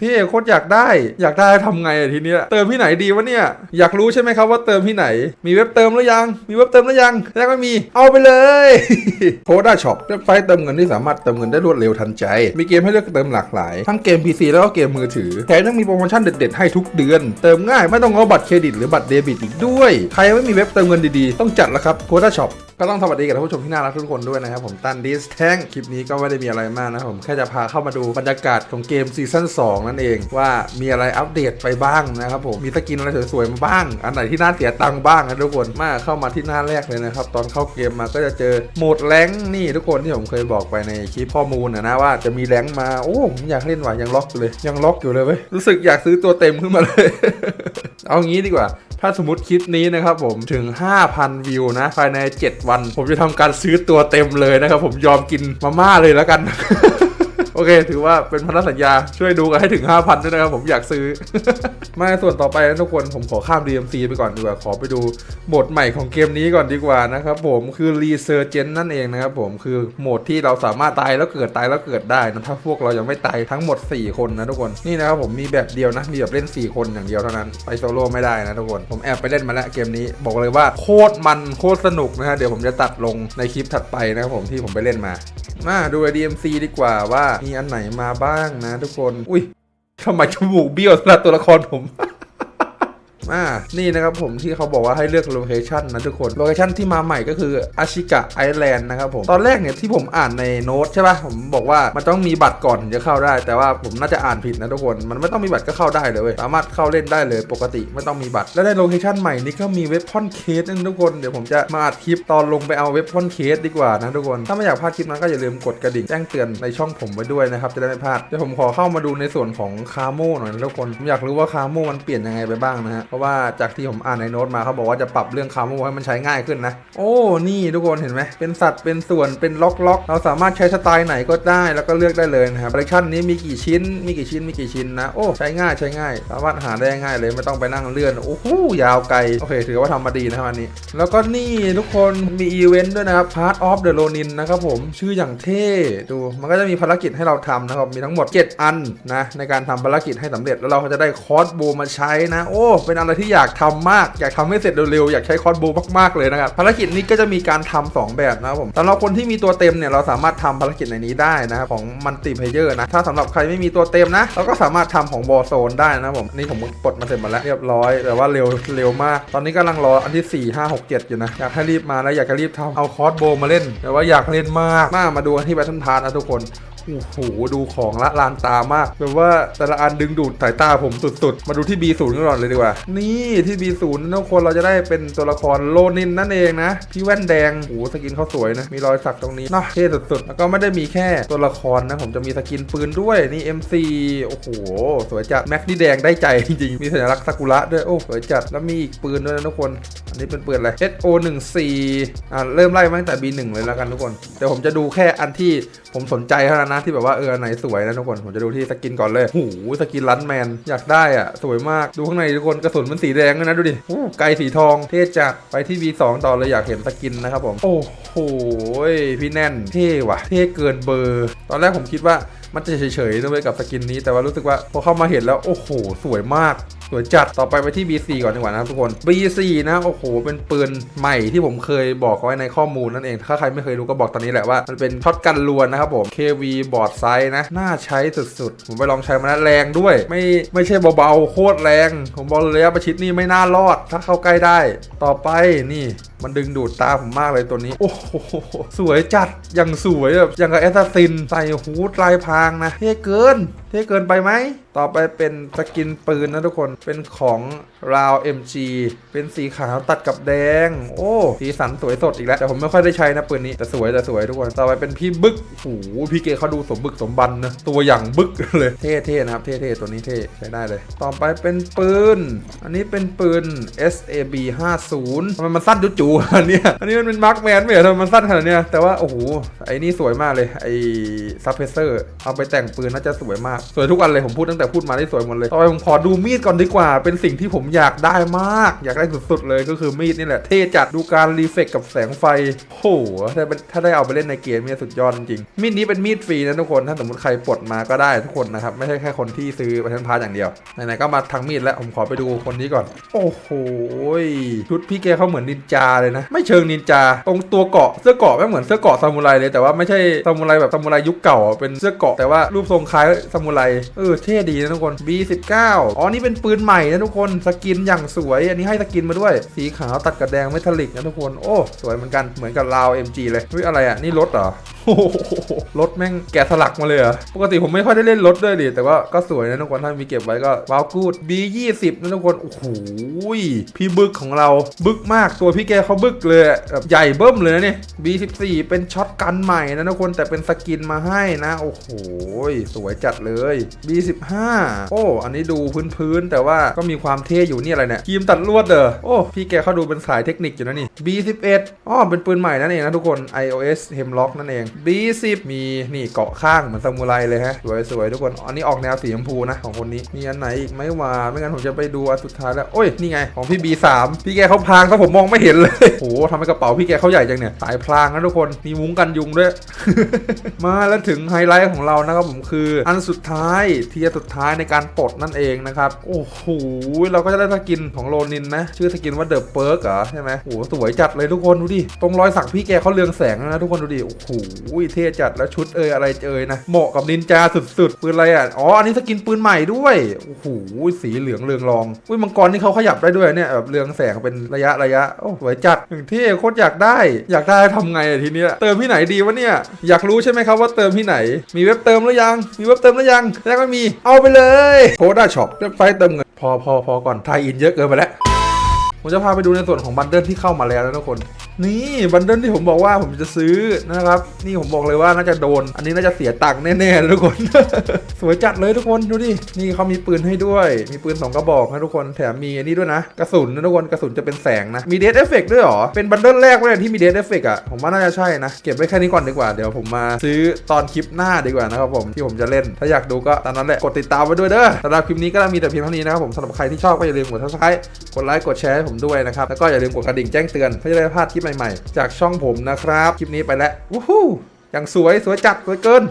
ที่โคตรอยากได้ อยากได้ทำไงอะทีเนี้ยเติมที่ไหนดีวะเนี่ย อยากรู้ใช่ไหมครับว่าเติมที่ไหน มีเว็บเติมหรือยัง มีเว็บเติมหรือยังยังไม่มีเอาไปเลยโ o ด้าช็อปเว็บไซต์เติมเงินที่สามารถเติมเงินได้รวดเร็วทันใจ มีเกมให้เลือกเติมหลากหลาย ทั้งเกม PC แล้วก็เกมมือถือแถมยังมีโปรโมชั่นเด็ดๆให้ทุกเดือน เติมง่ายไม่ต้องเอาบัตรเครดิตหรือบัตรเดบิตอีกด้วยใครไม่มีเว็บเติมเงินดีๆต้องจัดแล้วครับโ o ด้าช็อปก็ต้องสวัสดีกับท่านผู้ชมที่น่ารักทุกคนด้วยนะครับผมตันดิสแทงคลิปนี้ก็ไม่ได้มีอะไรมากนะผมแค่จะพาเข้ามาดูบรรยากาศของเกมซีซั่น2นั่นเองว่ามีอะไรอัปเดตไปบ้างนะครับผมมีสกินอะไรสวยๆมาบ้าง อันไหนที่น่าเสียตังค์บ้างนะทุกคนมาเข้ามาที่หน้าแรกเลยนะครับตอนเข้าเกมมาก็จะเจอโหมดแรงนี่ทุกคนที่ผมเคยบอกไปในคลิปข้อมูลนะนะว่าจะมีแรงมาโอ้ผมอยากเล่นว่ะยังล็อกอยู่เลย ยังล็อกอยู่เลยเว้ยรู้สึกอยากซื้อตัวเต็มขึ้นมาเลย เอางี้ดีกว่าถ้าสมมติคลิปนี้นะครับผมถึง 5,000 วิวนะ ภายใน 7 วัน ผมจะทำการซื้อตัวเต็มเลยนะครับผมยอมกินมาม่าเลยแล้วกัน โอเค ถือว่าเป็นพันธสัญญาช่วยดูกันให้ถึง 5,000 ด้วยนะครับ ผมอยากซื้อ มาส่วนต่อไปนะทุกคนผมขอข้าม DMC ไปก่อนดีกว่า ขอไปดูโหมดใหม่ของเกมนี้ก่อนดีกว่านะครับผมคือ Resurgence นั่นเองนะครับผมคือโหมดที่เราสามารถตายแล้วเกิดตายแล้วเกิดได้นะถ้าพวกเรายังไม่ตายทั้งหมด 4 คนนะทุกคนนี่นะครับผมมีแบบเดียวนะมีแบบเล่น 4 คนอย่างเดียวเท่านั้นไปโซโล่ไม่ได้นะทุกคนผมแอบไปเล่นมาแล้วเกมนี้ บอกเลยว่าโคตรมันโคตรสนุกนะฮะเดี๋ยวผมจะตัดลงในคลิปถัดไปนะครับผมที่ผมไปเล่นมามาดู DMC ดีกว่าว่ามีอันไหนมาบ้างนะทุกคน อุ้ยทำไมจมูกเบี้ยวสำหรับตัวละครผม อ่านี่นะครับผมที่เขาบอกว่าให้เลือกโลเคชันนะทุกคนโลเคชันที่มาใหม่ก็คืออาชิกะไอแลนด์นะครับผมตอนแรกเนี่ยที่ผมอ่านในโน้ตใช่ป่ะผมบอกว่ามันต้องมีบัตรก่อนถึงจะเข้าได้ แต่ว่าผมน่าจะอ่านผิดนะทุกคน มันไม่ต้องมีบัตรก็เข้าได้เลยเว้ยสามารถเข้าเล่นได้เลยปกติไม่ต้องมีบัตร และในโลเคชันใหม่นี้ก็มีเว็บพอนเคสนะทุกคนเดี๋ยวผมจะมาอัดคลิปตอนลงไปเอาเว็บพอนเคสดีกว่านะทุกคนถ้าไม่อยากพลาดคลิปนั้นก็อย่าลืมกดกระดิ่งแจ้งเตือนในช่องผมไว้ด้วยนะครับจะได้ไม่พลาดเดี๋ยวผมขอเข้ามาดูในส่วนของคาโมหน่อยนะทุกคนผมอยากรู้ว่าคาโมมันเปลี่ยนยังไงไปบ้างนะฮะเพราะว่าจากที่ผมอ่านในโน้ตมาเขาบอกว่าจะปรับเรื่องคาโมให้มันใช้ง่ายขึ้นนะ โอ้ นี่ทุกคนเห็นไหมเป็นสัตว์เป็นส่วนเป็นล็อกล็อกเราสามารถใช้สไตล์ไหนก็ได้แล้วก็เลือกได้เลยนะครับคอลเลคชันนี้มีกี่ชิ้น มีกี่ชิ้นมีกี่ชิ้นนะ โอ้ใช้ง่ายใช้ง่าย สามารถหาได้ง่ายเลยไม่ต้องไปนั่งเลื่อนโอ้โหยาวไกลโอเคถือว่าทำมาดีนะครับอันนี้ แล้วก็นี่ทุกคนมีอีเวนต์ด้วยนะครับ Part of the Ronin นะครับผมชื่ออย่างเท่ดูมันก็จะมีภารกิจให้เราทำนะครับมีทั้งหมด 7 อันนะในการทำภารกิจให้สำเร็จแล้วเราก็จะได้คอร์สโบมาใช้นะ โอ้เป็นอะไรที่อยากทำมาก อยากทำให้เสร็จเร็วๆ อยากใช้คอร์สโบมากๆเลยนะครับ ภารกิจนี้ก็จะมีการทำสองแบบนะครับผมสำหรับคนที่มีตัวเต็มเนี่ยเราสามารถทำภารกิจในนี้ได้นะครับของมัลติเพเยอร์นะ ถ้าสำหรับใครไม่มีตัวเต็มนะ เราก็สามารถทำของบอโซนได้นะครับผมนี่ผมกดมาเสร็จหมดแล้วเรียบร้อยแต่ว่าเร็วเร็วมาก ตอนนี้กำลังรออันที่ 4 5 6 7 อยู่นะ อยากให้รีบมาแล้วอยากจะรีบทำเอาคอร์สโบมาเล่น แต่ว่าอยากเล่นมากมามาดูที่แบทเทิลพาร์นะทุกคน โอ้โหดูของละลานตามากแบบว่าแต่ละอันดึงดูดสายตาผมสุดๆ มาดูที่ B0 กันก่อนเลยดีกว่า นี่ที่ B0 ทุกคนเราจะได้เป็นตัวละครโลนินนั่นเองนะ พี่แว่นแดงโอ้สกินเขาสวยนะ มีรอยสักตรงนี้เนาะเท่สุดๆ แล้วก็ไม่ได้มีแค่ตัวละครนะ ผมจะมีสกินปืนด้วยนี่ MC โอ้โห สวยจัดแม็กนี่แดงได้ใจจริงๆมีสัญลักษณ์ซากุระด้วยโอ้สวยจัดแล้วมีอีกปืนด้วยนะทุกคน อันนี้เป็นปืนอะไร SO14 อ่าเริ่มไล่มาตั้งแต่ B1 เลยแล้วกันทุกคนเดี๋ยวผมจะดูแค่อันที่ผมสนใจเท่านั้นนะที่แบบว่าเออไหนสวยนะทุกคนผมจะดูที่สกินก่อนเลยโอ้โหสกินลันแมนอยากได้อะสวยมากดูข้างในทุกคนกระสุนมันสีแดงด้วยนะดูดิโอไกลสีทองเท่จัดไปที่ B2 ต่อเลยอยากเห็นสกินนะครับผมโอ้โหพี่แน่นเท่ว่ะเท่เกินเบอร์ ตอนแรกผมคิดว่ามันจะเฉยๆด้วยกับสกินนี้แต่ว่ารู้สึกว่าพอเข้ามาเห็นแล้วโอ้โห สวยมาก สวยจัดต่อไปไปที่ B4 ก่อนดีกว่านะครับทุกคน B4 นะโอ้โหเป็นปืนใหม่ที่ผมเคยบอกเอาไว้ในข้อมูลนั่นเอง ถ้าใครไม่เคยรู้ก็บอกตอนนี้แหละว่า มันเป็นช็อตกันลวนนะครับผม KV บอร์ดไซส์นะน่าใช้สุดๆ ผมไปลองใช้มาแล้วแรงด้วย ไม่ไม่ใช่เบาๆโคตรแรง ผมบอกเลยระยะประชิดนี่ไม่น่ารอด ถ้าเข้าใกล้ได้ ต่อไปนี่ มันดึงดูดตาผมมากเลยตัวนี้ โอ้โห สวยจัด อย่างสวยแบบอย่างกับแอสซัสซิน ใส่ฮูดลายพรางนะ เท่เกิน เท่เกินไปไหม ต่อไปเป็นสกินปืนนะทุกคน เป็นของ ราว MG เป็นสีขาวตัดกับแดง โอ้ สีสันสวยสดอีกแล้ว แต่ผมไม่ค่อยได้ใช้นะปืนนี้แต่สวยแต่สวยทุกคน ต่อไปเป็นพี่บึกโอ้พี่เกเขาดูสมบึกสมบันนะ ตัวอย่างบึกเลย เท่ๆนะครับ เท่ๆ ตัวนี้เท่ใช้ได้เลย ต่อไปเป็นปืน อันนี้เป็นปืน SAB 50ทำไมมันสั้นจุ๋ๆอันนี้อันนี้มันเป็นมาร์คแมนไม่เหรอทำไมมันสั้นขนาดนี้แต่ว่าโอ้โหไอ้นี่สวยมากเลยไอ้ซับเพเซอร์เอาไปแต่งปืนน่าจะสวยมากสวยทุกอันเลยผมพูดตั้งแต่พูดมาได้สวยหมดเลยต่อไปผมขอดูมีดก่อนดีกว่าเป็นสิ่งที่ผมอยากได้มาก อยากได้สุดๆเลยก็คือมีดนี่แหละ เท่จัดดูการรีเฟกกับแสงไฟโหถ้าเป็นถ้าได้เอาไปเล่นในเกมเนี่ยสุดยอดจริง มีดนี้เป็นมีดฟรีนะทุกคน ถ้าสมมติใครปลดมาก็ได้ทุกคนนะครับ ไม่ใช่แค่คนที่ซื้อไปทันพาร์อย่างเดียว ไหนๆก็มาทางมีดแล้ว ผมขอไปดูคนนี้ก่อน โอ้โหชุดพี่แกเขาเหมือนนินจาเลยนะ ไม่เชิงนินจา ตรงตัวเกาะเสื้อเกาะไม่เหมือนเสื้อเกาะซามูไรเลย แต่ว่าไม่ใช่ซามูไรแบบซามูไรยุคเก่า เป็นเสื้อเกาะแต่ว่ารูปทรงคล้ายซามูไร เออเท่ดีนะทุกคน B19 อ๋อนี่เป็นปืนใหม่นะทุกคนสกินอย่างสวย อันนี้ให้สกินมาด้วย สีขาวตัดกับแดงเมทัลลิกนะทุกคน โอ้ สวยเหมือนกัน เหมือนกับลาว MG เลยเฮ้ยอะไรอะ นี่รถเหรอรถแม่งแกะสลักมาเลยเหรอปกติผมไม่ค่อยได้เล่นรถด้วยดิแต่ว่าก็สวยนะทุกคนถ้ามีเก็บไว้ก็ว้าวกูด B20 นะทุกคนโอ้โหพี่บึกของเราบึกมากตัวพี่แกเขาบึกเลยแบบใหญ่เบิ้มเลยนะเนี่ย B14 เป็นช็อตกันใหม่นะทุกคนแต่เป็นสกินมาให้นะ โอ้โหสวยจัดเลย B15 โอ้อันนี้ดูพื้นๆแต่ว่าก็มีความเท่อยู่นี่อะไรเนี่ยครีมตัดลวดเด้อโอ้พี่แกเขาดูเป็นสายเทคนิคอยู่นะนี่ B11 อ๋อเป็นปืนใหม่นั่นเองนะทุกคน iOS Hemlock นั่นเอง B10 มีนี่เกาะข้างเหมือนซามูไรเลยฮะสวยๆทุกคน อันนี้ออกแนวสีชมพูนะของคนนี้ มีอันไหนอีกไม่ว่าไม่งั้นผมจะไปดูอันสุดท้ายแล้ว โอ้ย นี่ไงของพี่ B3 พี่แกเขาพรางถ้าผมมองไม่เห็นเลย โอ้โหทำให้กระเป๋าพี่แกเขาใหญ่จังเนี่ย สายพรางนะทุกคน มีมุ้งกันยุงด้วย มาแล้วถึงไฮไลท์ของเรานะครับผมคือ อันสุดท้ายเทียสุดท้ายในการปลดนั่นเองนะครับ โอ้โห เราก็จะได้สกินของโลนินนะ ชื่อสกินว่าเดอะเปิร์กเหรอใช่ไหมโอ้โหสวยจัดเลยทุกคนดูดิ ตรงรอยสักพี่แกเขาเรืองแสงนะทุกคนดูดิ โอ้โหเท่จัดแล้วชุดเอยอะไรเอยนะ เหมาะกับนินจาสุดๆ ปืนอะไรอะ อ๋อ อันนี้สกินปืนใหม่ด้วย โอ้โห สีเหลืองเรืองรอง อุ้ยมังกรนี่เขาขยับได้ด้วยเนี่ยแบบเรืองแสงเป็นระยะระยะ โอ้สวยจัดอย่างเท่โคตรอยากได้ อยากได้ทำไงอะทีเนี้ย เติมที่ไหนดีวะเนี่ย อยากรู้ใช่ไหมครับว่าเติมที่ไหน มีเว็บเติมหรือยัง มีเว็บเติมหรือยังยังไม่มี เอาไปเลยโพด้าช็อปเว็บไซต์เติมเงินพอพอพอก่อนไทยอินเยอะเกินไปแล้ว ผมจะพาไปดูในส่วนของบันเดิลที่เข้ามาแล้วนะทุกคน นี่บันเดิลที่ผมบอกว่าผมจะซื้อนะครับ นี่ผมบอกเลยว่าน่าจะโดน อันนี้น่าจะเสียตังค์แน่ๆนะทุกคน สวยจัดเลยทุกคนดูดิ นี่เขามีปืนให้ด้วย มีปืนสองกระบอกนะทุกคน แถมมีอันนี้ด้วยนะ กระสุนนะทุกคน กระสุนจะเป็นแสงนะ มีเดสเอฟเฟกด้วยเหรอ เป็นบันเดิลแรกเลยที่มีเดสเอฟเฟกอะ ผมว่าน่าจะใช่นะ เก็บไว้แค่นี้ก่อนดีกว่า เดี๋ยวผมมาซื้อตอนคลิปหน้าดีกว่านะครับผมที่ผมจะเล่น ถ้าอยากดูก็ตามนั้นแหละ กดติดตามไว้ด้วยเด้อสำหรับคลิปนี้ก็มีแต่เพียงเท่านี้นะครับผมสำหรับใครที่ชอบก็อย่าลืมกด subscribe กดไลค์ กดแชร์ให้ผมด้วยนะครับ แล้วก็อย่าลืมกดกระดิ่งแจ้งเตือนเพื่อจะได้พลาดคลิปใหม่ๆ จากช่องผมนะครับ คลิปนี้ไปแล้ววู้ฮู้อย่างสวยสวยจัดสวยเกิน